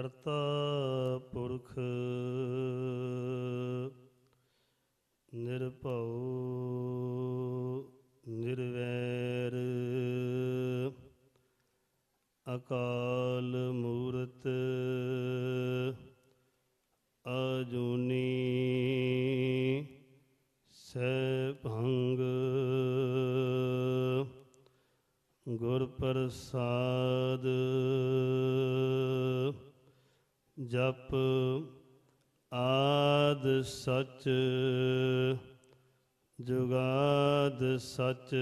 ਕਰਤਾ ਪੁਰਖ ਨਿਰਭਉ ਨਿਰਵੈਰ ਅਕਾਲ ਮੂਰਤ ਅਜੂਨੀ ਸੈਭੰਗ ਗੁਰ ਪ੍ਰਸਾਦ ਜਪ ਆਦ ਸਚ, ਜੁਗਾਦ ਸਚ,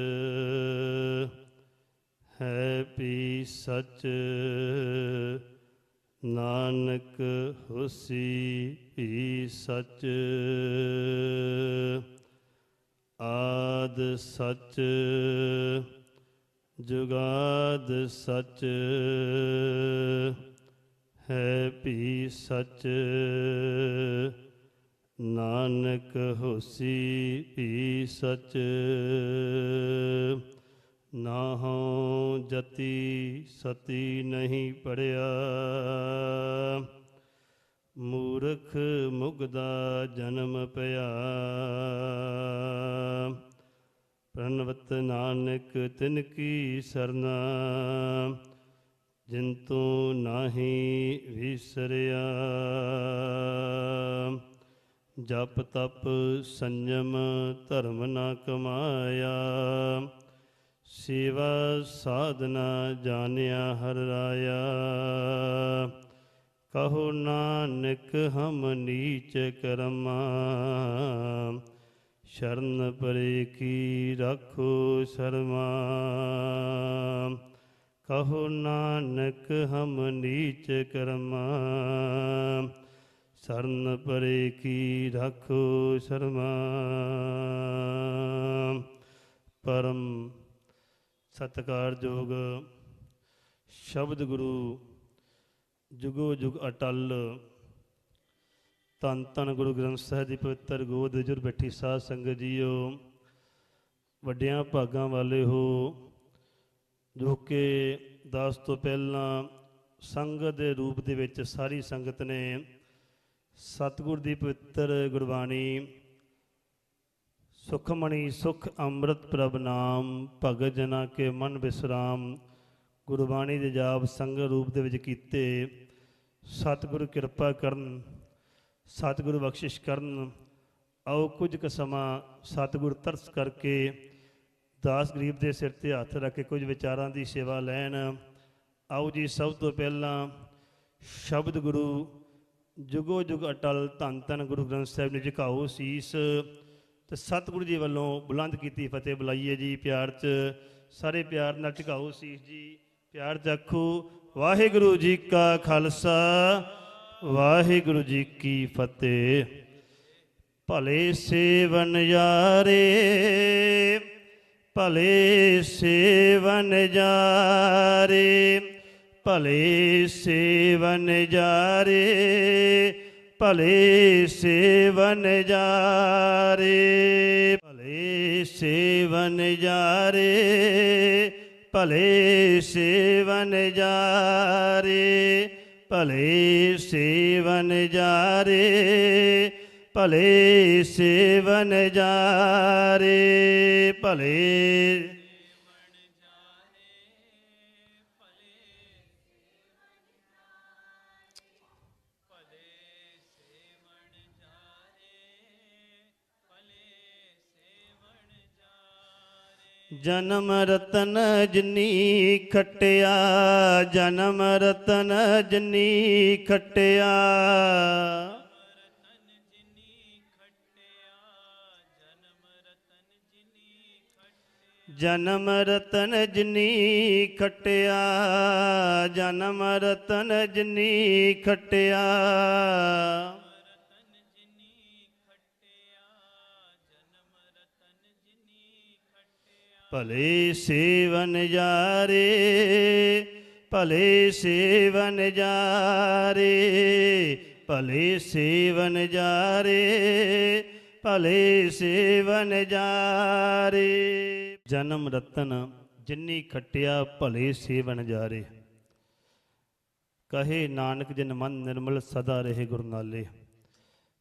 ਹੈ ਪੀ ਸਚ, ਨਾਨਕ ਹੁਸੀ ਭੀ ਸਚ, ਆਦ ਸਚ, ਜੁਗਾਦ ਸਚ ਹੈ ਭੀ ਸਚ। ਨਾਨਕ ਹੋਸੀ ਭੀ ਸਚ। ਨਾਹਉ ਜਤੀ ਸਤੀ ਨਹੀਂ ਪੜਿਆ। ਮੂਰਖ ਮੁਗਦਾ ਜਨਮ ਪਿਆ। ਪ੍ਰਣਵਤ ਨਾਨਕ ਤਿਨ ਕੀ ਸਰਨਾ। ਜਿੰਤੂ ਤੂੰ ਨਾਹੀ ਵਿਸਰਿਆ। ਜਪ ਤਪ ਸੰਜਮ ਧਰਮ ਨਾ ਕਮਾਇਆ। ਸੇਵਾ ਸਾਧਨਾ ਜਾਣਿਆ ਹਰ ਰਾਇਆ। ਕਹੋ ਨਾਨਕ ਹਮ ਨੀਚ ਕਰਮਾ। ਸ਼ਰਨ ਪਰੇ ਕੀ ਰੱਖੋ ਸ਼ਰਮਾ। ਕਹੋ ਨਾਨਕ ਹਮ ਨੀਚ ਕਰਮਾ। ਸ਼ਰਨ ਪਰੇ ਕੀ ਰੱਖੋ ਸ਼ਰਮਾ। ਪਰਮ ਸਤਿਕਾਰਯੋਗ ਸ਼ਬਦ ਗੁਰੂ ਜੁਗੋ ਜੁਗ ਅਟਲ। ਤਨ ਤਨ ਗੁਰੂ ਗ੍ਰੰਥ ਸਾਹਿਬ ਦੀ ਪਵਿੱਤਰ ਗੋਦ ਜੁਰ ਬੈਠੀ ਸਾਧ ਸੰਗਤ ਜੀਓ। ਵੱਡਿਆਂ ਭਾਗਾਂ ਵਾਲੇ ਹੋ। ਜੋ ਕਿ ਦਾਸ ਤੋਂ ਪਹਿਲਾਂ ਸੰਗਤ ਦੇ ਰੂਪ ਦੇ ਵਿੱਚ ਸਾਰੀ ਸੰਗਤ ਨੇ ਸਤਿਗੁਰ ਦੀ ਪਵਿੱਤਰ ਗੁਰਬਾਣੀ ਸੁਖਮਣੀ ਸੁਖ ਅੰਮ੍ਰਿਤ ਪ੍ਰਭ ਨਾਮ ਭਗਤ ਜਨਾ ਕੇ ਮਨ ਵਿਸਰਾਮ ਗੁਰਬਾਣੀ ਦੇ ਜਾਪ ਸੰਗਤ ਰੂਪ ਦੇ ਵਿੱਚ ਕੀਤੇ। ਸਤਿਗੁਰ ਕਿਰਪਾ ਕਰਨ, ਸਤਿਗੁਰ ਬਖਸ਼ਿਸ਼ ਕਰਨ। ਆਓ ਕੁਝ ਕੁ ਸਮਾਂ ਸਤਿਗੁਰ ਤਰਸ ਕਰਕੇ ਦਾਸ ਗਰੀਬ ਦੇ ਸਿਰ ਤੇ ਹੱਥ ਰੱਖ ਕੇ ਕੁਝ ਵਿਚਾਰਾਂ ਦੀ ਸੇਵਾ ਲੈਣ। ਆਓ ਜੀ, ਸਭ ਤੋਂ ਪਹਿਲਾਂ ਸ਼ਬਦ ਗੁਰੂ ਜੁਗੋ ਜੁਗ ਅਟਲ ਧੰਨ ਧੰਨ ਗੁਰੂ ਗ੍ਰੰਥ ਸਾਹਿਬ ਨੇ ਝੁਕਾਓ ਸੀਸ। ਤੇ ਸਤਿਗੁਰੂ ਜੀ ਵੱਲੋਂ ਬੁਲੰਦ ਕੀਤੀ ਫਤਿਹ ਬੁਲਾਈਏ ਜੀ ਪਿਆਰ 'ਚ। ਸਾਰੇ ਪਿਆਰ ਨਾਲ ਝੁਕਾਓ ਸੀਸ ਜੀ। ਪਿਆਰ 'ਚ ਆਖੋ, ਵਾਹਿਗੁਰੂ ਜੀ ਕਾ ਖਾਲਸਾ, ਵਾਹਿਗੁਰੂ ਜੀ ਕੀ ਫਤਿਹ। ਭਲੇ ਸੇਵਨ ਯਾਰੇ ਭਲੇ ਸੇਵਨ ਜਾਰੇ, ਭਲੇ ਸੇਵਨ ਜਾਰੇ, ਭਲੇ ਸੇਵਨ ਜਾਰੇ, ਭਲੇ ਸੇਵਨ ਜਾਰੇ, ਭਲੇ ਸੇਵਨ ਜਾਰੇ, ਭਲੇ ਸੇਵਨ ਜਾਰੇ ਭਲੇ ਸੇਵਨ ਜਾਰੇ ਭਲੇ ਜਨਮ ਰਤਨ ਜਨੀ ਖਟਿਆ ਜਨਮ ਰਤਨ ਜਨੀ ਖਟਿਆ। ਜਨਮ ਰਤਨ ਜਨੀ ਖਟਿਆ, ਜਨਮ ਰਤਨ ਜਨੀ ਖਟਿਆ। ਭਲੇ ਸੇਵਨ ਜਾਰੇ ਭਲੇ ਸੇਵਨ ਜਾਰੇ ਭਲੇ ਸੇਵਨ ਜਾਰੇ ਭਲੇ ਸੇਵਨ ਜਾਰੇ। ਜਨਮ ਰਤਨ ਜਿਨੀ ਖਟਿਆ ਭਲੇ ਸੇਵਨ ਜਾਰੇ। ਕਹੇ ਨਾਨਕ ਜਨ ਮਨ ਨਿਰਮਲ ਸਦਾ ਰਹੇ ਗੁਰਨਾਲੇ।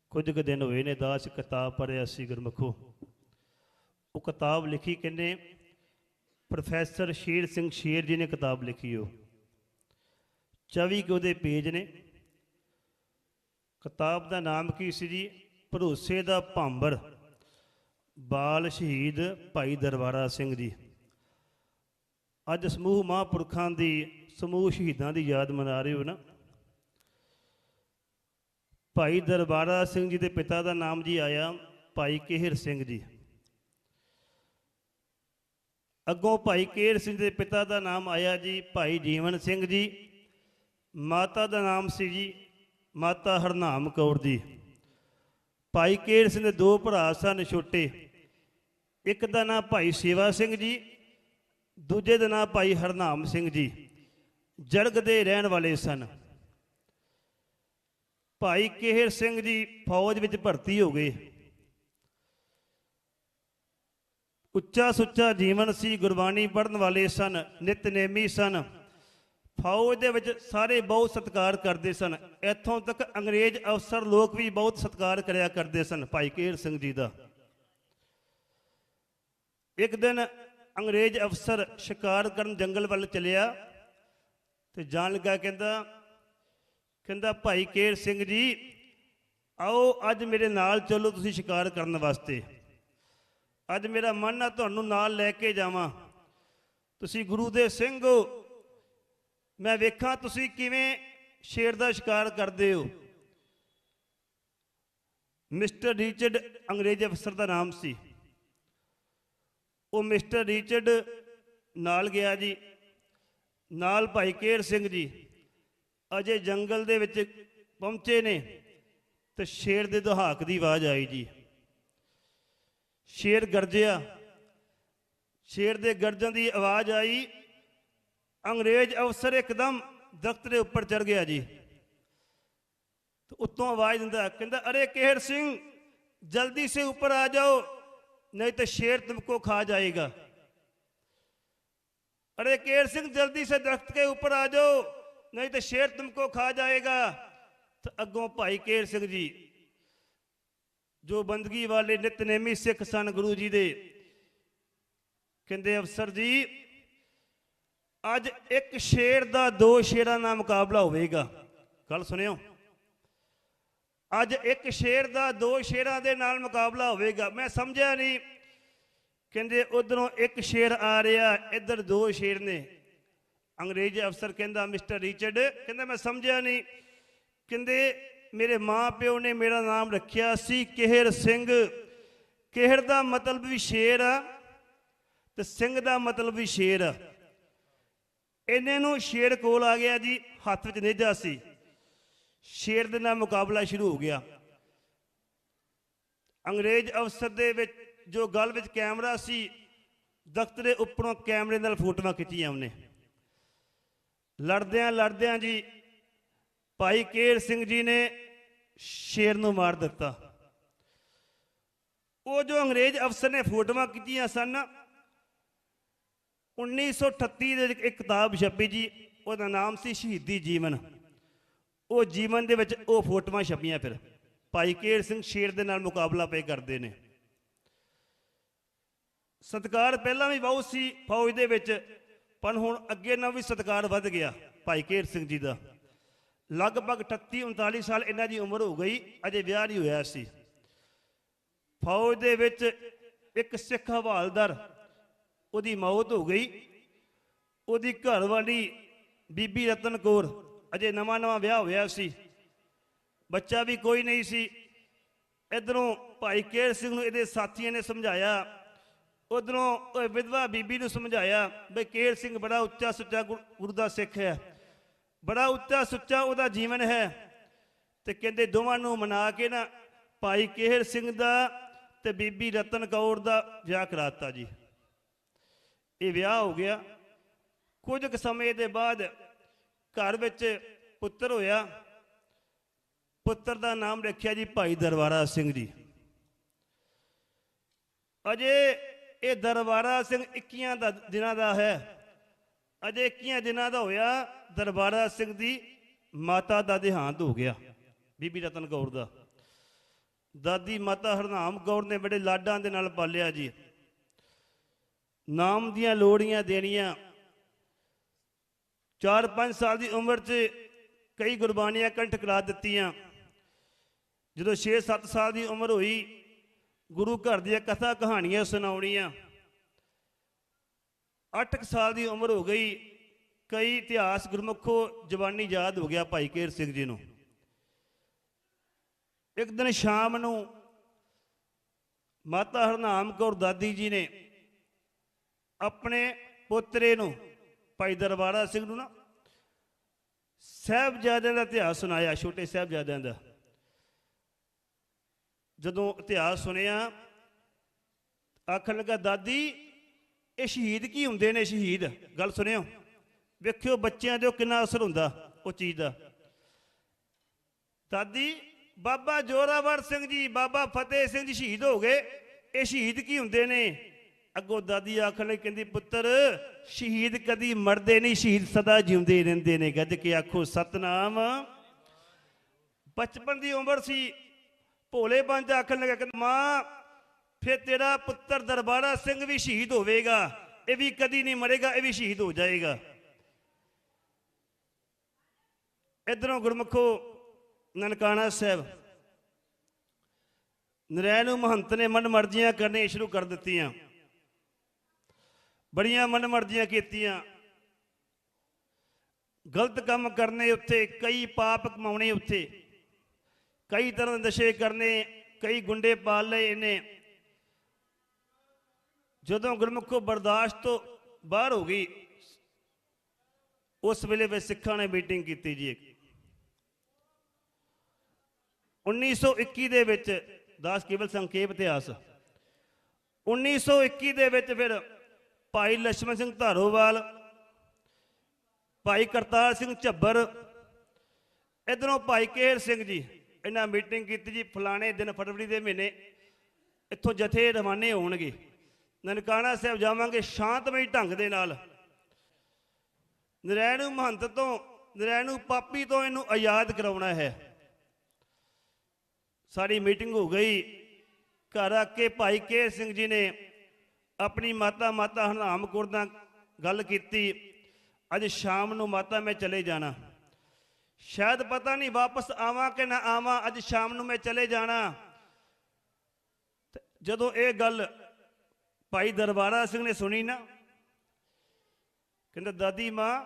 ਕੁਝ ਕੁ ਦਿਨ ਹੋਏ ਨੇ ਦਾਸ ਕਿਤਾਬ ਪੜ੍ਹਿਆ ਸੀ ਗੁਰਮਖੋ। ਉਹ ਕਿਤਾਬ ਲਿਖੀ ਕਿੰਨੇ? ਪ੍ਰੋਫੈਸਰ ਸ਼ੇਰ ਸਿੰਘ ਸ਼ੇਰ ਜੀ ਨੇ ਕਿਤਾਬ ਲਿਖੀ ਉਹ। 24 ਕੁ ਉਹਦੇ ਪੇਜ ਨੇ। ਕਿਤਾਬ ਦਾ ਨਾਮ ਕੀ ਸੀ ਜੀ? ਭਰੋਸੇ ਦਾ ਭਾਂਬਰ, ਬਾਲ ਸ਼ਹੀਦ ਭਾਈ ਦਰਬਾਰਾ ਸਿੰਘ ਜੀ। ਅੱਜ ਸਮੂਹ ਮਹਾਂਪੁਰਖਾਂ ਦੀ, ਸਮੂਹ ਸ਼ਹੀਦਾਂ ਦੀ ਯਾਦ ਮਨਾ ਰਹੇ ਹੋ ਨਾ। ਭਾਈ ਦਰਬਾਰਾ ਸਿੰਘ ਜੀ ਦੇ ਪਿਤਾ ਦਾ ਨਾਮ ਜੀ ਆਇਆ, ਭਾਈ ਕਿਹਰ ਸਿੰਘ ਜੀ। ਅੱਗੋਂ ਭਾਈ ਕੇਰ ਸਿੰਘ ਦੇ ਪਿਤਾ ਦਾ ਨਾਮ ਆਇਆ ਜੀ, ਭਾਈ ਜੀਵਨ ਸਿੰਘ ਜੀ। ਮਾਤਾ ਦਾ ਨਾਮ ਸੀ ਜੀ, ਮਾਤਾ ਹਰਨਾਮ ਕੌਰ ਜੀ। ਭਾਈ ਕੇਰ ਸਿੰਘ ਦੇ ਦੋ ਭਰਾ ਸਨ ਛੋਟੇ। ਇੱਕ ਦਾ ਨਾਮ ਭਾਈ ਸੇਵਾ ਸਿੰਘ ਜੀ, ਦੂਜੇ ਦਾ ਨਾਮ ਭਾਈ ਹਰਨਾਮ ਸਿੰਘ ਜੀ। ਜਰਗ ਦੇ ਰਹਿਣ ਵਾਲੇ ਸਨ। ਭਾਈ ਕਿਹਰ ਸਿੰਘ ਜੀ ਫੌਜ ਵਿੱਚ ਭਰਤੀ ਹੋ ਗਏ। ਉੱਚਾ ਸੁੱਚਾ ਜੀਵਨ ਸੀ, ਗੁਰਬਾਣੀ ਪੜਨ ਵਾਲੇ ਸਨ, ਨਿਤਨੇਮੀ ਸਨ। ਫੌਜ ਦੇ ਵਿੱਚ ਸਾਰੇ ਬਹੁਤ ਸਤਿਕਾਰ ਕਰਦੇ ਸਨ। ਇੱਥੋਂ ਤੱਕ ਅੰਗਰੇਜ਼ ਅਫਸਰ ਲੋਕ ਵੀ ਬਹੁਤ ਸਤਿਕਾਰ ਕਰਿਆ ਕਰਦੇ ਸਨ, ਭਾਈ ਕੇਰ ਸਿੰਘ ਜੀ ਦਾ। ਇੱਕ ਦਿਨ ਅੰਗਰੇਜ਼ ਅਫਸਰ ਸ਼ਿਕਾਰ ਕਰਨ ਜੰਗਲ ਵੱਲ ਚਲਿਆ ਤੇ ਜਾਣ ਲੱਗਾ, ਕਹਿੰਦਾ ਕਹਿੰਦਾ, ਭਾਈ ਕੇਰ ਸਿੰਘ ਜੀ, ਆਓ, ਅੱਜ ਮੇਰੇ ਨਾਲ ਚੱਲੋ ਤੁਸੀਂ ਸ਼ਿਕਾਰ ਕਰਨ ਵਾਸਤੇ। ਅੱਜ ਮੇਰਾ ਮਨ ਆ, ਤੁਹਾਨੂੰ ਨਾਲ ਲੈ ਕੇ ਜਾਵਾਂ। ਤੁਸੀਂ ਗੁਰੂ ਦੇ ਸਿੰਘ ਹੋ ਮੈਂ ਵੇਖਾਂ ਤੁਸੀਂ ਕਿਵੇਂ ਸ਼ੇਰ ਦਾ ਸ਼ਿਕਾਰ ਕਰਦੇ ਹੋ। ਮਿਸਟਰ ਰਿਚਰਡ ਅੰਗਰੇਜ਼ ਅਫਸਰ ਦਾ ਨਾਮ ਸੀ। ਉਹ ਮਿਸਟਰ ਰਿਚਰਡ ਨਾਲ ਗਿਆ ਜੀ। ਨਾਲ ਭਾਈ ਕੇਰ ਸਿੰਘ ਜੀ ਅਜੇ ਜੰਗਲ ਦੇ ਵਿੱਚ ਪਹੁੰਚੇ ਨੇ ਤੇ ਸ਼ੇਰ ਦੇ ਦਹਾਕ ਦੀ ਆਵਾਜ਼ ਆਈ ਜੀ। ਸ਼ੇਰ ਗਰਜਿਆ। ਸ਼ੇਰ ਦੇ ਗਰਜਣ ਦੀ ਆਵਾਜ਼ ਆਈ ਅੰਗਰੇਜ਼ ਅਫਸਰ ਇੱਕਦਮ ਦਰਖਤ ਦੇ ਉੱਪਰ ਚੜ ਗਿਆ ਜੀ ਤੇ ਉੱਤੋਂ ਆਵਾਜ਼ ਦਿੰਦਾ ਕਹਿੰਦਾ ਅਰੇ ਕੇਹਰ ਸਿੰਘ ਜਲਦੀ ਸੇ ਉੱਪਰ ਆ ਜਾਓ नहीं तो शेर तुमको खा जाएगा अरे केर सिंह जल्दी से दरख्त के ऊपर आ जाओ नहीं तो शेर तुमको खा जाएगा तो अगों भाई केर सिंह जी ਜੋ ਬੰਦਗੀ ਵਾਲੇ ਨਿਤਨੇਮੀ ਸਿੱਖ ਸਨ ਗੁਰੂ ਜੀ ਦੇ ਕਹਿੰਦੇ ਅਫਸਰ ਜੀ ਅੱਜ ਇੱਕ ਸ਼ੇਰ ਦਾ ਦੋ ਸ਼ੇਰਾਂ ਨਾਲ ਮੁਕਾਬਲਾ ਹੋਵੇਗਾ। ਗੱਲ ਸੁਣਿਓ। ਅੱਜ ਇੱਕ ਸ਼ੇਰ ਦਾ ਦੋ ਸ਼ੇਰਾਂ ਦੇ ਨਾਲ ਮੁਕਾਬਲਾ ਹੋਵੇਗਾ। ਮੈਂ ਸਮਝਿਆ ਨਹੀਂ। ਕਹਿੰਦੇ, ਉਧਰੋਂ ਇੱਕ ਸ਼ੇਰ ਆ ਰਿਹਾ, ਇੱਧਰ ਦੋ ਸ਼ੇਰ ਨੇ। ਅੰਗਰੇਜ਼ ਅਫਸਰ ਕਹਿੰਦਾ, ਮਿਸਟਰ ਰਿਚਰਡ। ਕਹਿੰਦਾ, ਮੈਂ ਸਮਝਿਆ ਨਹੀਂ। ਕਹਿੰਦੇ, ਮੇਰੇ ਮਾਂ ਪਿਓ ਨੇ ਮੇਰਾ ਨਾਮ ਰੱਖਿਆ ਸੀ, ਕਿਹਰ ਸਿੰਘ। ਕਿਹਰ ਦਾ ਮਤਲਬ ਵੀ ਸ਼ੇਰ ਆ ਤੇ ਸਿੰਘ ਦਾ ਮਤਲਬ ਵੀ ਸ਼ੇਰ ਆ। ਇਹਨੇ ਨੂੰ ਸ਼ੇਰ ਕੋਲ ਆ ਗਿਆ ਜੀ, ਹੱਥ ਵਿੱਚ ਨੇਜਾ ਸੀ। ਸ਼ੇਰ ਦੇ ਨਾਲ ਮੁਕਾਬਲਾ ਸ਼ੁਰੂ ਹੋ ਗਿਆ। ਅੰਗਰੇਜ਼ ਅਫਸਰ ਦੇ ਵਿੱਚ ਜੋ ਗੱਲ ਵਿੱਚ ਕੈਮਰਾ ਸੀ ਦਖਤ ਦੇ ਉੱਪਰੋਂ ਕੈਮਰੇ ਨਾਲ ਫੋਟੋਆਂ ਖਿੱਚੀਆਂ ਉਹਨੇ। ਲੜਦਿਆਂ ਲੜਦਿਆਂ ਜੀ, ਭਾਈ ਕੇਰ ਸਿੰਘ ਜੀ ਨੇ ਸ਼ੇਰ ਨੂੰ ਮਾਰ ਦਿੱਤਾ। ਉਹ ਜੋ ਅੰਗਰੇਜ਼ ਅਫਸਰ ਨੇ ਫੋਟੋਆਂ ਖਿੱਚੀਆਂ ਸਨ 1938 ਦੇ ਵਿੱਚ ਇੱਕ ਕਿਤਾਬ ਛਪੀ ਜੀ, ਉਹਦਾ ਨਾਮ ਸੀ ਸ਼ਹੀਦੀ ਜੀਵਨ। ਉਹ ਜੀਵਨ ਦੇ ਵਿੱਚ ਉਹ ਫੋਟੋਆਂ ਛਪੀਆਂ ਫਿਰ। ਭਾਈ ਕੇਰ ਸਿੰਘ ਸ਼ੇਰ ਦੇ ਨਾਲ ਮੁਕਾਬਲਾ ਪਏ ਕਰਦੇ ਨੇ। ਸਤਕਾਰ ਪਹਿਲਾਂ ਵੀ ਬਹੁਤ ਸੀ, ਫੌਜ ਦੇ ਵਿੱਚ, ਪਰ ਹੁਣ ਅੱਗੇ ਨਾਲ ਵੀ ਸਤਕਾਰ ਵੱਧ ਗਿਆ ਭਾਈ ਕੇਰ ਸਿੰਘ ਜੀ ਦਾ। ਲਗਭਗ 38 39 ਸਾਲ ਇਹਨਾਂ ਦੀ ਉਮਰ ਹੋ ਗਈ, ਅਜੇ ਵਿਆਹ ਨਹੀਂ ਹੋਇਆ ਸੀ। ਫੌਜ ਦੇ ਵਿੱਚ ਇੱਕ ਸਿੱਖ ਹਵਾਲਦਾਰ ਉਹਦੀ ਮੌਤ ਹੋ ਗਈ। ਉਹਦੀ ਘਰਵਾਲੀ ਬੀਬੀ ਰਤਨ ਕੌਰ, ਅਜੇ ਨਵਾਂ ਨਵਾਂ ਵਿਆਹ ਹੋਇਆ ਸੀ। ਬੱਚਾ ਵੀ ਕੋਈ ਨਹੀਂ ਸੀ। ਇਧਰੋਂ ਭਾਈ ਕੇਰ ਸਿੰਘ ਨੂੰ ਇਹਦੇ ਸਾਥੀਆਂ ਨੇ ਸਮਝਾਇਆ। ਉਧਰੋਂ ਵਿਧਵਾ ਬੀਬੀ ਨੂੰ ਸਮਝਾਇਆ ਬਈ ਕੇਰ ਸਿੰਘ ਬੜਾ ਉੱਚਾ ਸੁੱਚਾ ਗੁਰ- ਗੁਰੂ ਦਾ ਸਿੱਖ ਹੈ। ਬੜਾ ਉੱਚਾ ਸੁੱਚਾ ਉਹਦਾ ਜੀਵਨ ਹੈ। ਤੇ ਕਹਿੰਦੇ ਦੋਵਾਂ ਨੂੰ ਮਨਾ ਕੇ ਨਾ ਭਾਈ ਕੇਰ ਸਿੰਘ ਦਾ ਤੇ ਬੀਬੀ ਰਤਨ ਕੌਰ ਦਾ ਵਿਆਹ ਕਰਾਤਾ ਜੀ। ਇਹ ਵਿਆਹ ਹੋ ਗਿਆ। ਕੁਝ ਕੁ ਸਮੇਂ ਦੇ ਬਾਅਦ ਘਰ ਵਿੱਚ ਪੁੱਤਰ ਹੋਇਆ। ਪੁੱਤਰ ਦਾ ਨਾਮ ਰੱਖਿਆ ਜੀ ਭਾਈ ਦਰਬਾਰਾ ਸਿੰਘ ਜੀ। ਅਜੇ ਇਹ ਦਰਬਾਰਾ ਸਿੰਘ 21 ਦਾ ਦਿਨਾਂ ਦਾ ਹੈ। ਅਜੇ 21 ਦਿਨਾਂ ਦਾ ਹੋਇਆ, ਦਰਬਾਰਾ ਸਿੰਘ ਦੀ ਮਾਤਾ ਦਾ ਦੇਹਾਂਤ ਹੋ ਗਿਆ। ਬੀਬੀ ਰਤਨ ਕੌਰ ਦਾ। ਦਾਦੀ ਮਾਤਾ ਹਰਨਾਮ ਕੌਰ ਨੇ ਬੜੇ ਲਾਡਾਂ ਦੇ ਨਾਲ ਪਾਲਿਆ ਜੀ। ਨਾਮ ਦੀਆਂ ਲੋੜੀਆਂ ਦੇਣੀਆਂ। 4-5 ਸਾਲ ਦੀ ਉਮਰ 'ਚ ਕਈ ਗੁਰਬਾਣੀਆਂ ਕੰਠ ਕਰਾ ਦਿੱਤੀਆਂ। ਜਦੋਂ 6-7 ਸਾਲ ਦੀ ਉਮਰ ਹੋਈ, ਗੁਰੂ ਘਰ ਦੀਆਂ ਕਥਾ ਕਹਾਣੀਆਂ ਸੁਣਾਉਣੀਆਂ। 8 ਸਾਲ ਦੀ ਉਮਰ ਹੋ ਗਈ, ਕਈ ਇਤਿਹਾਸ ਗੁਰਮੁਖੋ ਜਵਾਨੀ ਯਾਦ ਹੋ ਗਿਆ ਭਾਈ ਕੇਰ ਸਿੰਘ ਜੀ ਨੂੰ। ਇੱਕ ਦਿਨ ਸ਼ਾਮ ਨੂੰ ਮਾਤਾ ਹਰਨਾਮ ਕੌਰ ਦਾਦੀ ਜੀ ਨੇ ਆਪਣੇ ਪੋਤਰੇ ਨੂੰ, ਭਾਈ ਦਰਬਾਰਾ ਸਿੰਘ ਨੂੰ ਨਾ, ਸਾਹਿਬਜ਼ਾਦਿਆਂ ਦਾ ਇਤਿਹਾਸ ਸੁਣਾਇਆ, ਛੋਟੇ ਸਾਹਿਬਜ਼ਾਦਿਆਂ ਦਾ। ਜਦੋਂ ਇਤਿਹਾਸ ਸੁਣਿਆ, ਆਖਣ ਲੱਗਾ, ਦਾਦੀ, ਇਹ ਸ਼ਹੀਦ ਕੀ ਹੁੰਦੇ ਨੇ ਸ਼ਹੀਦ? ਗੱਲ ਸੁਣਿਓ। ਵੇਖਿਓ ਬੱਚਿਆਂ ਦੇ ਕਿੰਨਾ ਅਸਰ ਹੁੰਦਾ, ਉਹ ਚੀਜ਼ ਦਾ। ਦਾਦੀ, ਬਾਬਾ ਜੋਰਾਵਰ ਸਿੰਘ ਜੀ, ਬਾਬਾ ਫਤਿਹ ਸਿੰਘ ਜੀ ਸ਼ਹੀਦ ਹੋ ਗਏ। ਇਹ ਸ਼ਹੀਦ ਕੀ ਹੁੰਦੇ ਨੇ? ਅੱਗੋਂ ਦਾਦੀ ਆਖਣ ਲਈ ਕਹਿੰਦੀ, ਪੁੱਤਰ, ਸ਼ਹੀਦ ਕਦੀ ਮਰਦੇ ਨਹੀਂ, ਸ਼ਹੀਦ ਸਦਾ ਜਿਉਂਦੇ ਰਹਿੰਦੇ ਨੇ। ਗੱਜ ਕੇ ਆਖੋ, ਸਤਨਾਮ। ਬਚਪਨ ਦੀ ਉਮਰ ਸੀ, ਭੋਲੇ ਬੰਜ ਆਖਣ ਲੱਗਾ ਕਿ ਮਾਂ, ਫਿਰ ਤੇਰਾ ਪੁੱਤਰ ਦਰਬਾਰਾ ਸਿੰਘ ਵੀ ਸ਼ਹੀਦ ਹੋਵੇਗਾ, ਇਹ ਵੀ ਕਦੀ ਨਹੀਂ ਮਰੇਗਾ, ਇਹ ਵੀ ਸ਼ਹੀਦ ਹੋ ਜਾਏਗਾ। ਇਧਰੋਂ ਗੁਰਮਖੋ, ਨਨਕਾਣਾ ਸਾਹਿਬ, ਨਰੈਣ ਮਹੰਤ ਨੇ ਮਨ ਮਰਜ਼ੀਆਂ ਕਰਨੀਆਂ ਸ਼ੁਰੂ ਕਰ ਦਿੱਤੀਆਂ। ਬੜੀਆਂ ਮਨ ਮਰਜ਼ੀਆਂ ਕੀਤੀਆਂ। ਗਲਤ ਕੰਮ ਕਰਨੇ ਉੱਤੇ, ਕਈ ਪਾਪ ਕਮਾਉਣੇ ਉੱਤੇ। ਕਈ ਤਰ੍ਹਾਂ ਦੇ ਨਸ਼ੇ ਕਰਨੇ, ਕਈ ਗੁੰਡੇ ਪਾਲ ਲਏ ਇਹਨੇ। ਜਦੋਂ ਗੁਰਮੁਖੋ ਬਰਦਾਸ਼ਤ ਤੋਂ ਬਾਹਰ ਹੋ ਗਈ, ਉਸ ਵੇਲੇ ਵਿੱਚ ਸਿੱਖਾਂ ਨੇ ਮੀਟਿੰਗ ਕੀਤੀ ਜੀ ਇੱਕ। 1921 ਦੇ ਵਿੱਚ, ਦਾਸ ਕੇਵਲ ਸੰਖੇਪ ਇਤਿਹਾਸ। 1921 ਦੇ ਵਿੱਚ ਫਿਰ ਭਾਈ ਲక్ష్ਮਣ ਸਿੰਘ ਧਾਰੋਵਾਲ, ਭਾਈ ਕਰਤਾਰ ਸਿੰਘ ਝੱਬਰ, ਇਧਰੋਂ ਭਾਈ ਕੇਰ ਸਿੰਘ ਜੀ, ਇਹਨਾਂ ਮੀਟਿੰਗ ਕੀਤੀ ਜੀ ਫਲਾਣੇ ਦਿਨ ਫਰਵਰੀ ਦੇ ਮਹੀਨੇ, ਇੱਥੋਂ ਜਥੇ ਰਵਾਨੇ ਹੋਣਗੇ। ਨਨਕਾਣਾ ਸਾਹਿਬ ਜਾਵਾਂਗੇ ਸ਼ਾਂਤਮਈ ਢੰਗ ਦੇ ਨਾਲ। ਨਰੈਣੂ ਮਹੰਤ ਤੋਂ, ਨਰੈਣੂ ਪਾਪੀ ਤੋਂ ਇਹਨੂੰ ਆਜ਼ਾਦ ਕਰਾਉਣਾ ਹੈ। ਸਾਡੀ ਮੀਟਿੰਗ ਹੋ ਗਈ। ਘਰ ਆ ਕੇ ਭਾਈ ਕੇਰ ਸਿੰਘ ਜੀ ਨੇ ਆਪਣੀ ਮਾਤਾ ਮਾਤਾ ਹਰਨਾਮ ਕੌਰ ਨਾਲ ਗੱਲ ਕੀਤੀ। ਅੱਜ ਸ਼ਾਮ ਨੂੰ ਮਾਤਾ ਮੈਂ ਚਲੇ ਜਾਣਾ। ਸ਼ਾਇਦ ਪਤਾ ਨਹੀਂ ਵਾਪਸ ਆਵਾਂ ਕਿ ਨਾ ਆਵਾਂ, ਅੱਜ ਸ਼ਾਮ ਨੂੰ ਮੈਂ ਚਲੇ ਜਾਣਾ। ਜਦੋਂ ਇਹ ਗੱਲ ਭਾਈ ਦਰਬਾਰਾ ਸਿੰਘ ਨੇ ਸੁਣੀ ਨਾ, ਕਹਿੰਦਾ, ਦਾਦੀ ਮਾਂ,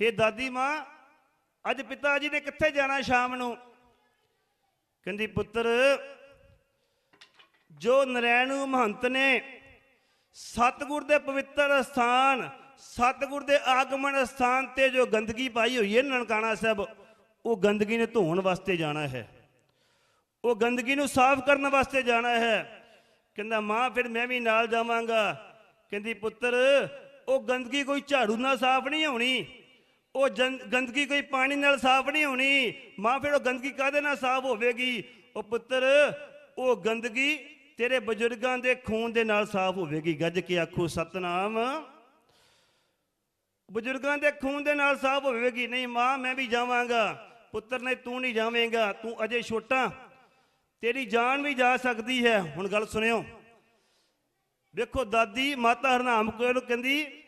ਹੇ ਦਾਦੀ ਮਾਂ, ਅੱਜ ਪਿਤਾ ਜੀ ਨੇ ਕਿੱਥੇ ਜਾਣਾ ਸ਼ਾਮ ਨੂੰ? ਕਹਿੰਦੀ, ਪੁੱਤਰ ਜੋ ਨਰੈਣੂ ਮਹੰਤ ਨੇ ਸਤਿਗੁਰ ਦੇ ਪਵਿੱਤਰ ਸਥਾਨ, ਸਤਿਗੁਰ ਦੇ ਆਗਮਨ ਸਥਾਨ ਤੇ ਜੋ ਗੰਦਗੀ ਪਾਈ ਹੋਈ ਹੈ ਨਨਕਾਣਾ ਸਾਹਿਬ, ਉਹ ਗੰਦਗੀ ਨੂੰ ਧੋਣ ਵਾਸਤੇ ਜਾਣਾ ਹੈ। ਉਹ ਗੰਦਗੀ ਨੂੰ ਸਾਫ਼ ਕਰਨ ਵਾਸਤੇ ਜਾਣਾ ਹੈ। ਕਹਿੰਦਾ, ਮਾਂ, ਫਿਰ ਮੈਂ ਵੀ ਨਾਲ ਜਾਵਾਂਗਾ। ਕਹਿੰਦੀ, ਪੁੱਤਰ, ਉਹ ਗੰਦਗੀ ਕੋਈ ਝਾੜੂ ਨਾਲ ਸਾਫ਼ ਨਹੀਂ ਹੋਣੀ। ਉਹ ਜਨ- ਗੰਦਗੀ ਕੋਈ ਪਾਣੀ ਨਾਲ ਸਾਫ਼ ਨਹੀਂ ਹੋਣੀ। ਮਾਂ, ਫਿਰ ਉਹ ਗੰਦਗੀ ਕਾਹਦੇ ਨਾਲ ਸਾਫ਼ ਹੋਵੇਗੀ? ਉਹ ਪੁੱਤਰ, ਉਹ ਗੰਦਗੀ ਤੇਰੇ ਬਜ਼ੁਰਗਾਂ ਦੇ ਖੂਨ ਦੇ ਨਾਲ ਸਾਫ਼ ਹੋਵੇਗੀ। ਗੱਜ ਕੇ ਆਖੋ, ਸਤਨਾਮ। ਬਜ਼ੁਰਗਾਂ ਦੇ ਖੂਨ ਦੇ ਨਾਲ ਸਾਫ਼ ਹੋਵੇਗੀ। ਨਹੀਂ, ਮਾਂ, ਮੈਂ ਵੀ ਜਾਵਾਂਗਾ। ਪੁੱਤਰ ਨੇ ਤੂੰ ਨਹੀਂ ਜਾਵੇਂਗਾ। ਤੂੰ ਅਜੇ ਛੋਟਾ। ਤੇਰੀ ਜਾਨ ਵੀ ਜਾ ਸਕਦੀ ਹੈ। ਹੁਣ ਗੱਲ ਸੁਣਿਓ। ਵੇਖੋ, ਦਾਦੀ ਮਾਤਾ ਹਰਨਾਮ ਕੌਰ ਨੂੰ ਕਹਿੰਦੀ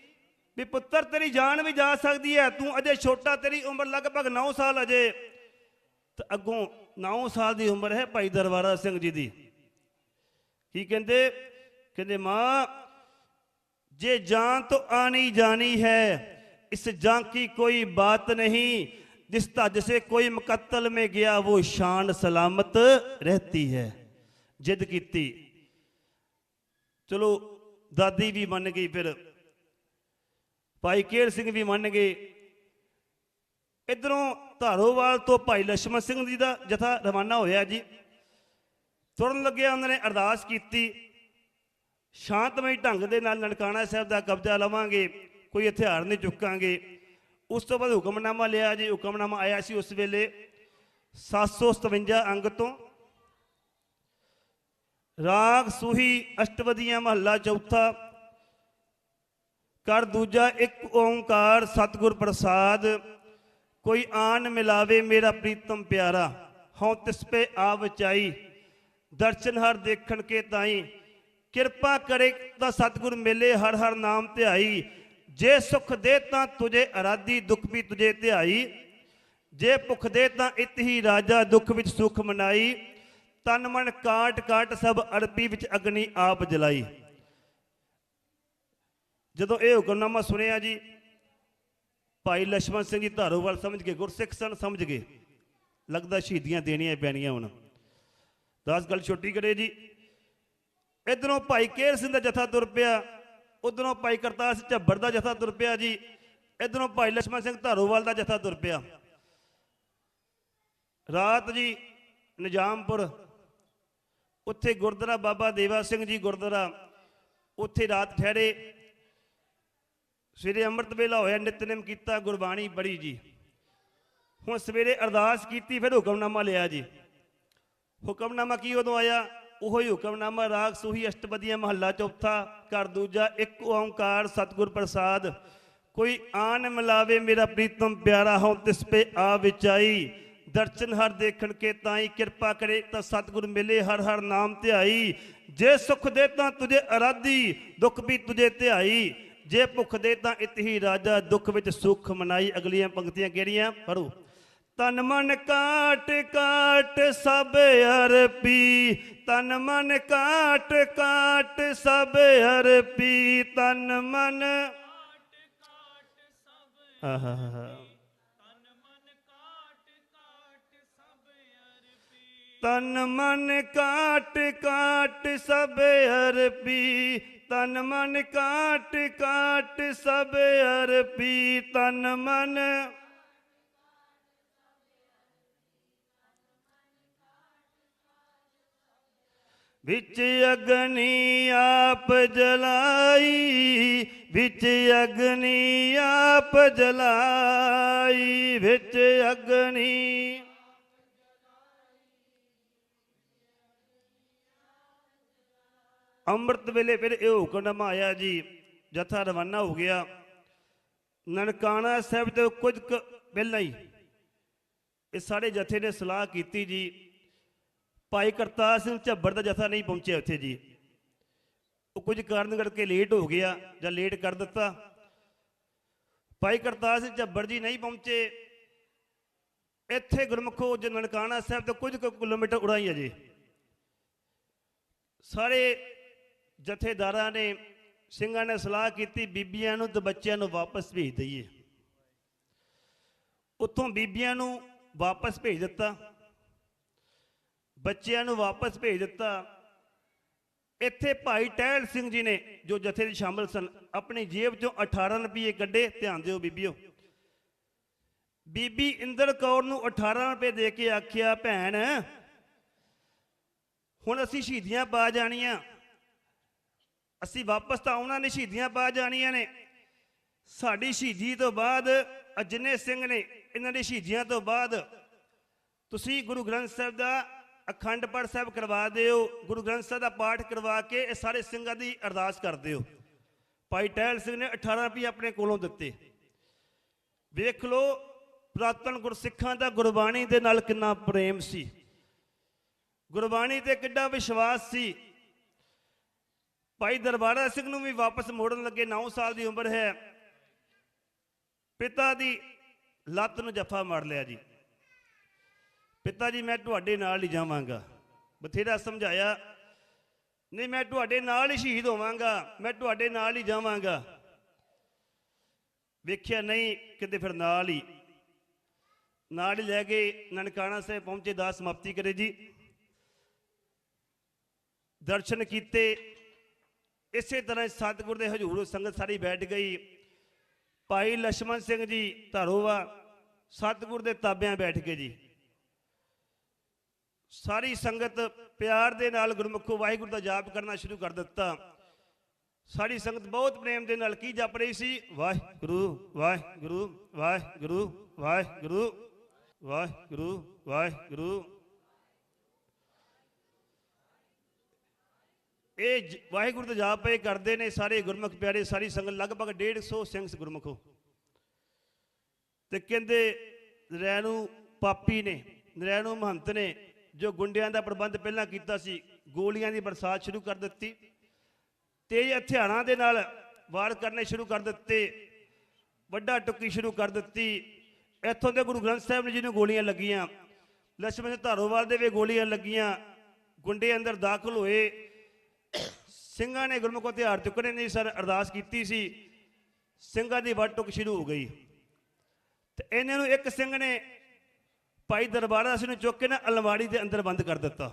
ਵੀ, ਪੁੱਤਰ, ਤੇਰੀ ਜਾਨ ਵੀ ਜਾ ਸਕਦੀ ਹੈ। ਤੂੰ ਅਜੇ ਛੋਟਾ, ਤੇਰੀ ਉਮਰ ਲਗਭਗ 9 ਸਾਲ ਅਜੇ। ਤੇ ਅੱਗੋਂ 9 ਸਾਲ ਦੀ ਉਮਰ ਹੈ ਭਾਈ ਦਰਬਾਰਾ ਸਿੰਘ ਜੀ ਦੀ। ਕੀ ਕਹਿੰਦੇ? ਕਹਿੰਦੇ, ਮਾਂ, ਜੇ ਜਾਨ ਤੋਂ ਆਣੀ ਜਾਣੀ ਹੈ, ਇਸ जान ਕੀ ਕੋਈ ਬਾਤ ਨਹੀਂ, ਜਿਸ तज ਸੇ ਕੋਈ मुकत्तल में ਗਿਆ ਵੋ ਸ਼ਾਨ ਸਲਾਮਤ रहती ਹੈ। ਜਿੱਦ ਕੀਤੀ। ਚਲੋ, ਦਾਦੀ ਵੀ ਮੰਨ ਗਈ ਫਿਰ। ਭਾਈ ਕੇਰ ਸਿੰਘ ਵੀ ਮੰਨ ਗਏ। ਇਧਰੋਂ ਧਾਰੋਵਾਲ ਤੋਂ ਭਾਈ ਲక్ష్మణ ਸਿੰਘ ਜੀ ਦਾ ਜਥਾ ਰਵਾਨਾ ਹੋਇਆ ਜੀ। ਤੁਰਨ ਲੱਗਿਆ ਉਹਨਾਂ ਨੇ ਅਰਦਾਸ ਕੀਤੀ ਸ਼ਾਂਤਮਈ ਢੰਗ ਦੇ ਨਾਲ ਨਨਕਾਣਾ ਸਾਹਿਬ ਦਾ ਕਬਜ਼ਾ ਲਵਾਂਗੇ, ਕੋਈ ਹਥਿਆਰ ਨਹੀਂ ਚੁੱਕਾਂਗੇ। ਉਸ ਤੋਂ ਬਾਅਦ ਹੁਕਮਨਾਮਾ ਲਿਆ ਜੀ, ਹੁਕਮਨਾਮਾ ਆਇਆ ਸੀ ਉਸ ਵੇਲੇ 757 ਅੰਗ ਤੋਂ। ਰਾਗ, ਸੂਹੀ, ਅਸ਼ਟਵਦੀਆਂ, ਮਹੱਲਾ ਚੌਥਾ। ਕਰ ਦੂਜਾ ਇੱਕ ਓੰਕਾਰ, ਸਤਿਗੁਰ ਪ੍ਰਸਾਦ। ਕੋਈ ਆਣ ਮਿਲਾਵੇ ਮੇਰਾ ਪ੍ਰੀਤਮ ਪਿਆਰਾ, ਹਉ ਤਿਸ ਪੇ ਆ ਬਚਾਈ ਦਰਸ਼ਨ ਹਰ ਦੇਖਣ ਕੇ ਤਾਈ। ਕਿਰਪਾ ਕਰੇ ਤਾਂ ਸਤਿਗੁਰ ਮਿਲੇ ਹਰ ਹਰ ਨਾਮ ਧਿਆਈ। ਜੇ ਸੁਖ ਦੇ ਤਾਂ ਤੁਜੇ ਅਰਾਦੀ ਦੁੱਖ ਵੀ ਤੁਜੇ ਧਿਆਈ। ਜੇ ਭੁਖ ਦੇ ਤਾਂ ਇਤ ਹੀ ਰਾਜਾ, ਦੁੱਖ ਵਿੱਚ ਸੁਖ ਮਨਾਈ। ਤਨ ਮਨ ਕਾਟ ਕਾਟ ਸਭ ਅਰਪੀ ਵਿੱਚ ਅਗਨੀ ਆਪ ਜਲਾਈ। ਜਦੋਂ ਇਹ ਹੁਕਮਨਾਮਾ ਸੁਣਿਆ ਜੀ, ਭਾਈ ਲక్ష్మణ ਸਿੰਘ ਜੀ ਧਾਰੋਵਾਲ ਸਮਝ ਗਏ, ਗੁਰਸਿੱਖ ਸਨ ਸਮਝ ਗਏ। ਲੱਗਦਾ ਸ਼ਹੀਦੀਆਂ ਦੇਣੀਆਂ ਪੈਣੀਆਂ ਹੁਣ। 10 ਗੱਲ ਛੋਟੀ ਕਰੇ ਜੀ। ਇਧਰੋਂ ਭਾਈ ਕੇਰ ਸਿੰਘ ਦਾ ਜਥਾ ਤੁਰ ਪਿਆ, ਉਧਰੋਂ ਭਾਈ ਕਰਤਾਰ ਸਿੰਘ ਝੱਬਰ ਦਾ ਜਥਾ ਤੁਰ ਪਿਆ ਜੀ। ਇਧਰੋਂ ਭਾਈ ਲਛਮਣ ਸਿੰਘ ਧਾਰੋਵਾਲ ਦਾ ਜਥਾ ਤੁਰ ਪਿਆ। ਰਾਤ ਜੀ ਨਿਜ਼ਾਮਪੁਰ, ਉੱਥੇ ਗੁਰਦੁਆਰਾ ਬਾਬਾ ਦੇਵਾ ਸਿੰਘ ਜੀ ਗੁਰਦੁਆਰਾ, ਉੱਥੇ ਰਾਤ ਠਹਿਰੇ। ਸਵੇਰੇ ਅੰਮ੍ਰਿਤ ਵੇਲਾ ਹੋਇਆ, ਨਿਤਨੇਮ ਕੀਤਾ, ਗੁਰਬਾਣੀ ਬੜੀ ਜੀ। ਹੁਣ ਸਵੇਰੇ ਅਰਦਾਸ ਕੀਤੀ, ਫਿਰ ਹੁਕਮਨਾਮਾ ਲਿਆ ਜੀ। ਹੁਕਮਨਾਮਾ ਕੀ ਉਦੋਂ ਆਇਆ? ਉਹੋ ਹੀ ਹੁਕਮਨਾਮਾ ਰਾਗ ਸੂਹੀ ਅਸ਼ਟਪਦੀਆਂ ਮਹੱਲਾ ਚੌਥਾ, ਘਰ ਦੂਜਾ, ਇੱਕ ਓੰਕਾਰ, ਸਤਿਗੁਰ ਪ੍ਰਸਾਦ। ਕੋਈ ਆਨ ਮਿਲਾਵੇ ਮੇਰਾ ਪ੍ਰੀਤਮ, ਪਿਆਰਾ ਹਉ ਤਿਸ ਪੇ ਆ ਵਿਚਾਈ। ਦਰਸ਼ਨ ਹਰ ਦੇਖਣ ਕੇ ਤਾਈ ਕਿਰਪਾ ਕਰੇ, ਤਾਂ ਸਤਿਗੁਰ ਮਿਲੇ ਹਰ ਹਰ ਨਾਮ ਧਿਆਈ। ਜੇ ਸੁਖ ਦੇ ਤਾਂ ਤੁਝੇ ਅਰਾਧੀ, ਦੁੱਖ ਵੀ ਤੁਝੇ ਧਿਆਈ। ਜੇ ਭੁੱਖ ਦੇ ਤਾਂ ਇਤ ਹੀ ਰਾਜਾ, ਦੁੱਖ ਵਿੱਚ ਸੁਖ ਮਨਾਈ। ਅਗਲੀਆਂ ਪੰਕਤੀਆਂ ਕਿਹੜੀਆਂ? ਪੜੋ ਤਨ ਮਨ ਕਾਟ ਕਾਟ ਸਭ ਅਰਪੀ, ਤਨ ਮਨ ਕਾਟ ਕਾਟ ਸਭ ਅਰਪੀ, ਤਨ ਮਨ ਆਹਾ ਤਨ ਮਨ ਕਾਟ ਕਾਟ ਸਭ ਅਰਪੀ, ਤਨ ਮਨ ਕਾਟ ਕਾਟ ਸਭ ਅਰਪੀ, ਤਨ ਮਨ ਵਿੱਚ ਅਗਨੀ ਆਪ ਜਲਾਈ, ਵਿੱਚ ਅਗਨੀ ਆਪ ਜਲਾਈ, ਵਿੱਚ ਅਗਨੀ ਅੰਮ੍ਰਿਤ ਵੇਲੇ ਫਿਰ ਇਹ ਹੁਕਮਨਾਮਾ ਆਇਆ ਜੀ ਜਥਾ ਰਵਾਨਾ ਹੋ ਗਿਆ। ਨਨਕਾਣਾ ਸਾਹਿਬ ਤੋਂ ਕੁਝ ਕੁ ਪਹਿਲਾਂ ਹੀ ਇਹ ਸਾਰੇ ਜਥੇ ਨੇ ਸਲਾਹ ਕੀਤੀ ਜੀ ਭਾਈ ਕਰਤਾਰ ਸਿੰਘ ਝੱਬਰ ਦਾ ਜਥਾ ਨਹੀਂ ਪਹੁੰਚਿਆ ਉੱਥੇ ਜੀ। ਉਹ ਕੁਝ ਕਾਰਨ ਕਰਕੇ ਲੇਟ ਹੋ ਗਿਆ ਜਾਂ ਲੇਟ ਕਰ ਦਿੱਤਾ। ਭਾਈ ਕਰਤਾਰ ਸਿੰਘ ਝੱਬਰ ਜੀ ਨਹੀਂ ਪਹੁੰਚੇ। ਇੱਥੇ ਗੁਰਮੁਖੋ ਜੇ ਨਨਕਾਣਾ ਸਾਹਿਬ ਤੋਂ ਕੁਝ ਕੁ ਕਿਲੋਮੀਟਰ ਉੜਾਈ ਹੈ ਜੀ। ਸਾਰੇ ਜਥੇਦਾਰਾਂ ਨੇ, ਸਿੰਘਾਂ ਨੇ ਸਲਾਹ ਕੀਤੀ, ਬੀਬੀਆਂ ਨੂੰ ਤੇ ਬੱਚਿਆਂ ਨੂੰ ਵਾਪਸ ਭੇਜ ਦਈਏ। ਉੱਥੋਂ ਬੀਬੀਆਂ ਨੂੰ ਵਾਪਸ ਭੇਜ ਦਿੱਤਾ। ਬੱਚਿਆਂ ਨੂੰ ਵਾਪਸ ਭੇਜ ਦਿੱਤਾ। ਇੱਥੇ ਭਾਈ ਟਹਿਲ ਸਿੰਘ ਜੀ ਨੇ, ਜੋ ਜਥੇ ਦੇ ਸ਼ਾਮਲ ਸਨ, ਆਪਣੀ ਜੇਬ ਚੋਂ 18 ਰੁਪਏ ਕੱਢੇ। ਧਿਆਨ ਦਿਓ ਬੀਬੀਓ। ਬੀਬੀ ਇੰਦਰ ਕੌਰ ਨੂੰ 18 ਰੁਪਏ ਦੇ ਕੇ ਆਖਿਆ, ਭੈਣ, ਹੁਣ ਅਸੀਂ ਸ਼ਹੀਦੀਆਂ ਪਾ ਜਾਣੀਆਂ। ਅਸੀਂ ਵਾਪਸ ਤਾਂ ਉਹਨਾਂ ਨੇ ਸ਼ਹੀਦੀਆਂ ਪਾ ਜਾਣੀਆਂ ਨੇ। ਸਾਡੀ ਸ਼ਹੀਦੀ ਤੋਂ ਬਾਅਦ ਅਜਨੇ ਸਿੰਘ ਨੇ, ਇਹਨਾਂ ਦੀ ਸ਼ਹੀਦੀਆਂ ਤੋਂ ਬਾਅਦ ਤੁਸੀਂ ਗੁਰੂ ਗ੍ਰੰਥ ਸਾਹਿਬ ਦਾ ਅਖੰਡ ਪਾਠ ਸਾਹਿਬ ਕਰਵਾ ਦਿਓ, ਗੁਰੂ ਗ੍ਰੰਥ ਸਾਹਿਬ ਦਾ ਪਾਠ ਕਰਵਾ ਕੇ ਇਹ ਸਾਰੇ ਸਿੰਘਾਂ ਦੀ ਅਰਦਾਸ ਕਰ ਦਿਓ। ਭਾਈ ਟਹਿਲ ਸਿੰਘ ਨੇ 18 ਰੁਪਏ ਆਪਣੇ ਕੋਲੋਂ ਦਿੱਤੇ। ਵੇਖ ਲਓ, ਪ੍ਰਾਤਨ ਗੁਰਸਿੱਖਾਂ ਦਾ ਗੁਰਬਾਣੀ ਦੇ ਨਾਲ ਕਿੰਨਾ ਪ੍ਰੇਮ ਸੀ। ਗੁਰਬਾਣੀ ਤੇ ਕਿੱਡਾ ਵਿਸ਼ਵਾਸ ਸੀ। ਭਾਈ ਦਰਬਾਰਾ ਸਿੰਘ ਨੂੰ ਵੀ ਵਾਪਸ ਮੋੜਨ ਲੱਗੇ 9 ਸਾਲ ਦੀ ਉਮਰ ਹੈ। ਪਿਤਾ ਦੀ ਲੱਤ ਨੂੰ ਜੱਫਾ ਮਾਰ ਲਿਆ ਜੀ। ਪਿਤਾ ਜੀ, ਮੈਂ ਤੁਹਾਡੇ ਨਾਲ ਹੀ ਜਾਵਾਂਗਾ। ਬਥੇਰਾ ਸਮਝਾਇਆ। ਨਹੀਂ, ਮੈਂ ਤੁਹਾਡੇ ਨਾਲ ਹੀ ਸ਼ਹੀਦ ਹੋਵਾਂਗਾ। ਮੈਂ ਤੁਹਾਡੇ ਨਾਲ ਹੀ ਜਾਵਾਂਗਾ। ਵੇਖਿਆ ਨਹੀਂ, ਕਿਤੇ ਫਿਰ ਨਾਲ ਹੀ। ਨਾਲ ਹੀ ਲੈ ਕੇ ਨਨਕਾਣਾ ਸਾਹਿਬ ਪਹੁੰਚੇ ਦਾ ਸਮਾਪਤੀ ਕਰੇ ਜੀ। ਦਰਸ਼ਨ ਕੀਤੇ। ਇਸੇ ਤਰ੍ਹਾਂ ਸਤਿਗੁਰ ਦੇ ਹਜ਼ੂਰ ਸੰਗਤ ਸਾਰੀ ਬੈਠ ਗਈ। ਭਾਈ ਲక్ష్మణ ਸਿੰਘ ਜੀ, ਧਰੋਵਾ, ਸਤਿਗੁਰ ਦੇ ਤਾਬਿਆਂ ਬੈਠ ਕੇ ਜੀ। ਸਾਰੀ ਸੰਗਤ ਪਿਆਰ ਦੇ ਨਾਲ ਗੁਰਮੁਖੋ ਵਾਹਿਗੁਰੂ ਦਾ ਜਾਪ ਕਰਨਾ ਸ਼ੁਰੂ ਕਰ ਦਿੱਤਾ। ਸਾਡੀ ਸੰਗਤ ਬਹੁਤ ਪ੍ਰੇਮ ਦੇ ਨਾਲ ਕੀ ਜਪ ਰਹੀ ਸੀ? ਵਾਹਿਗੁਰੂ ਵਾਹਿਗੁਰੂ ਵਾਹਿਗੁਰੂ ਵਾਹਿਗੁਰੂ ਵਾਹਿਗੁਰੂ ਵਾਹਿਗੁਰੂ। ਇਹ ਵਾਹਿਗੁਰੂ ਦਾ ਜਾਪ ਪਏ ਕਰਦੇ ਨੇ ਸਾਰੇ ਗੁਰਮੁਖ ਪਿਆਰੇ, ਸਾਰੀ ਸੰਗਤ ਲਗਭਗ 150 ਸਿੰਘ ਗੁਰਮੁਖੋ। ਤੇ ਕਹਿੰਦੇ, ਨਰੈਣੂ ਪਾਪੀ ਨੇ, ਨਰੈਣੂ ਮਹੰਤ ਨੇ ਜੋ ਗੁੰਡਿਆਂ ਦਾ ਪ੍ਰਬੰਧ ਪਹਿਲਾਂ ਕੀਤਾ ਸੀ, ਗੋਲੀਆਂ ਦੀ ਬਰਸਾਤ ਸ਼ੁਰੂ ਕਰ ਦਿੱਤੀ ਤੇਜ਼ ਹਥਿਆਰਾਂ ਦੇ ਨਾਲ ਵਾਰ ਕਰਨੇ ਸ਼ੁਰੂ ਕਰ ਦਿੱਤੇ, ਵੱਡਾ ਟੁੱਕੀ ਸ਼ੁਰੂ ਕਰ ਦਿੱਤੀ। ਇੱਥੋਂ ਦੇ ਗੁਰੂ ਗ੍ਰੰਥ ਸਾਹਿਬ ਜੀ ਨੂੰ ਗੋਲੀਆਂ ਲੱਗੀਆਂ ਲక్ష్ਮਣ ਸਿੰਘ ਧਾਰੋਵਾਲ ਦੇ ਵੀ ਗੋਲੀਆਂ ਲੱਗੀਆਂ, ਗੁੰਡੇ ਅੰਦਰ ਦਾਖਲ ਹੋਏ। ਸਿੰਘਾਂ ਨੇ ਗੁਰਮੁਖ ਹਥਿਆਰ ਚੁੱਕਣੇ ਨਹੀਂ ਸਰ, ਅਰਦਾਸ ਕੀਤੀ ਸੀ। ਸਿੰਘਾਂ ਦੀ ਵੱਟ ਟੁੱਕ ਸ਼ੁਰੂ ਹੋ ਗਈ। ਤੇ ਇਹਨਾਂ ਨੂੰ ਇੱਕ ਸਿੰਘ ਨੇ ਭਾਈ ਦਰਬਾਰਾ ਸਿੰਘ ਨੂੰ ਚੁੱਕ ਕੇ ਨਾ ਅਲਮਾਰੀ ਦੇ ਅੰਦਰ ਬੰਦ ਕਰ ਦਿੱਤਾ।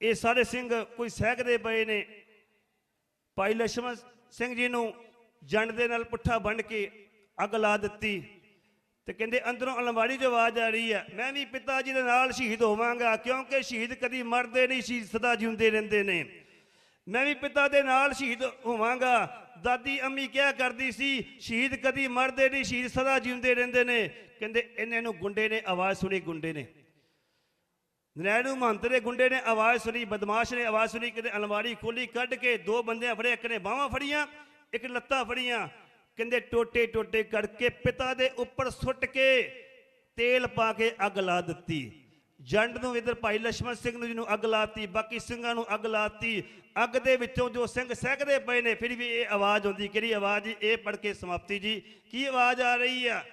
ਇਹ ਸਾਰੇ ਸਿੰਘ ਕੋਈ ਸਹਿਕਦੇ ਪਏ ਨੇ। ਭਾਈ ਲక్ష్ਮਣ ਸਿੰਘ ਜੀ ਨੂੰ ਜੰਡ ਦੇ ਨਾਲ ਪੁੱਠਾ ਬੰਨ ਕੇ ਅੱਗ ਲਾ ਦਿੱਤੀ ਤੇ ਕਹਿੰਦੇ, ਅੰਦਰੋਂ ਅਲਮਾਰੀ 'ਚ ਆਵਾਜ਼ ਆ ਰਹੀ ਹੈ, ਮੈਂ ਵੀ ਪਿਤਾ ਜੀ ਦੇ ਨਾਲ ਸ਼ਹੀਦ ਹੋਵਾਂਗਾ, ਕਿਉਂਕਿ ਸ਼ਹੀਦ ਕਦੀ ਮਰਦੇ ਨਹੀਂ, ਸ਼ਹੀਦ ਸਦਾ ਜਿਉਂਦੇ ਰਹਿੰਦੇ ਨੇ। ਮੈਂ ਵੀ ਪਿਤਾ ਦੇ ਨਾਲ ਸ਼ਹੀਦ ਹੋਵਾਂਗਾ। ਦਾਦੀ ਅੰਮੀ ਕਿਹਾ ਕਰਦੀ ਸੀ, ਸ਼ਹੀਦ ਕਦੀ ਮਰਦੇ ਨਹੀਂ, ਸ਼ਹੀਦ ਸਦਾ ਜਿਉਂਦੇ ਰਹਿੰਦੇ ਨੇ। ਕਹਿੰਦੇ ਇਹਨਾਂ ਨੂੰ ਗੁੰਡੇ ਨੇ, ਆਵਾਜ਼ ਸੁਣੀ ਗੁੰਡੇ ਨੇ। ਨਰੈਣੂ ਮਹੰਤ ਦੇ ਗੁੰਡੇ ਨੇ ਆਵਾਜ਼ ਸੁਣੀ, ਬਦਮਾਸ਼ ਨੇ ਆਵਾਜ਼ ਸੁਣੀ ਕਿਤੇ ਅਲਮਾਰੀ ਖੋਲੀ, ਕੱਢ ਕੇ ਦੋ ਬੰਦਿਆਂ ਫੜੇ, ਇੱਕ ਨੇ ਬਾਹਾਂ ਫੜੀਆਂ, ਇੱਕ ਲੱਤਾਂ ਫੜੀਆਂ। ਕਹਿੰਦੇ ਟੋਟੇ ਟੋਟੇ ਕਰਕੇ ਪਿਤਾ ਦੇ ਉੱਪਰ ਸੁੱਟ ਕੇ ਤੇਲ ਪਾ ਕੇ ਅੱਗ ਲਾ ਦਿੱਤੀ। ਜੰਡ ਨੂੰ ਇਧਰ ਭਾਈ ਲక్ష్ਮਣ ਸਿੰਘ ਨੂੰ ਜਿਹਨੂੰ ਅੱਗ ਲਾਤੀ, ਬਾਕੀ ਸਿੰਘਾਂ ਨੂੰ ਅੱਗ ਲਾਤੀ। ਅੱਗ ਦੇ ਵਿੱਚੋਂ ਜੋ ਸਿੰਘ ਸਹਿਕਦੇ ਪਏ ਨੇ, ਫਿਰ ਵੀ ਇਹ ਆਵਾਜ਼ ਆਉਂਦੀ, ਕਿਹੜੀ ਆਵਾਜ਼ ਜੀ? ਇਹ ਪੜ ਕੇ ਸਮਾਪਤੀ ਜੀ। ਕੀ ਆਵਾਜ਼ ਆ ਰਹੀ ਆ?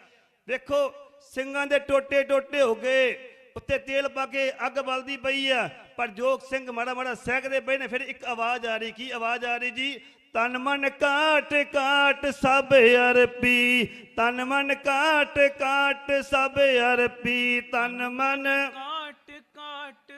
ਵੇਖੋ, ਸਿੰਘਾਂ ਦੇ ਟੋਟੇ ਟੋਟੇ ਹੋ ਗਏ। ਉੱਤੇ ਤੇਲ ਪਾ ਕੇ ਅੱਗ ਬਲਦੀ ਪਈ ਆ। ਪਰ ਜੋ ਸਿੰਘ ਮਾੜਾ ਮਾੜਾ ਸਹਿਕਦੇ ਪਏ ਨੇ, ਫਿਰ ਇੱਕ ਆਵਾਜ਼ ਆ ਰਹੀ, ਕੀ ਆਵਾਜ਼ ਆ ਰਹੀ ਜੀ? ਤਨ ਮਨ ਕਾਟ ਕਾਟ ਸਭ ਅਰਪੀ, ਤਨ ਮਨ ਕਾਟ ਕਾਟ ਸਭ ਅਰਪੀ, ਤਨ ਮਨ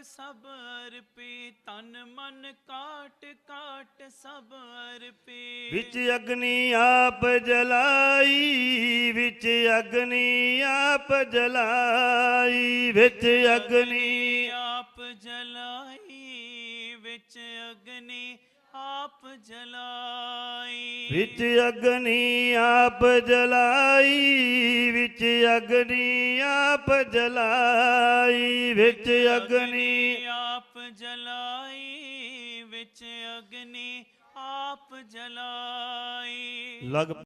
ਸਭ ਅਰਪੀ ਤਨ ਮਨ ਕਾਟ ਕਾਟ ਸਭ ਅਰਪੀ ਵਿੱਚ ਅਗਨੀ ਆਪ ਜਲਾਈ ਵਿੱਚ ਅਗਨੀ ਆਪ ਜਲਾਈ ਵਿੱਚ ਅਗਨੀ ਆਪ ਜਲਾਈ ਵਿੱਚ ਅਗਨੀ ਆਪ ਜਲਾਈ। ਵਿੱਚ ਅਗਨੀ ਆਪ ਜਲਾਈ ਵਿੱਚ ਅਗਨੀ ਆਪ ਜਲਾਈ ਵਿੱਚ ਅਗਨੀ ਆਪ ਜਲਾਈ ਵਿੱਚ ਅਗਨੀ ਆਪ ਜਲਾਈ। ਲਗ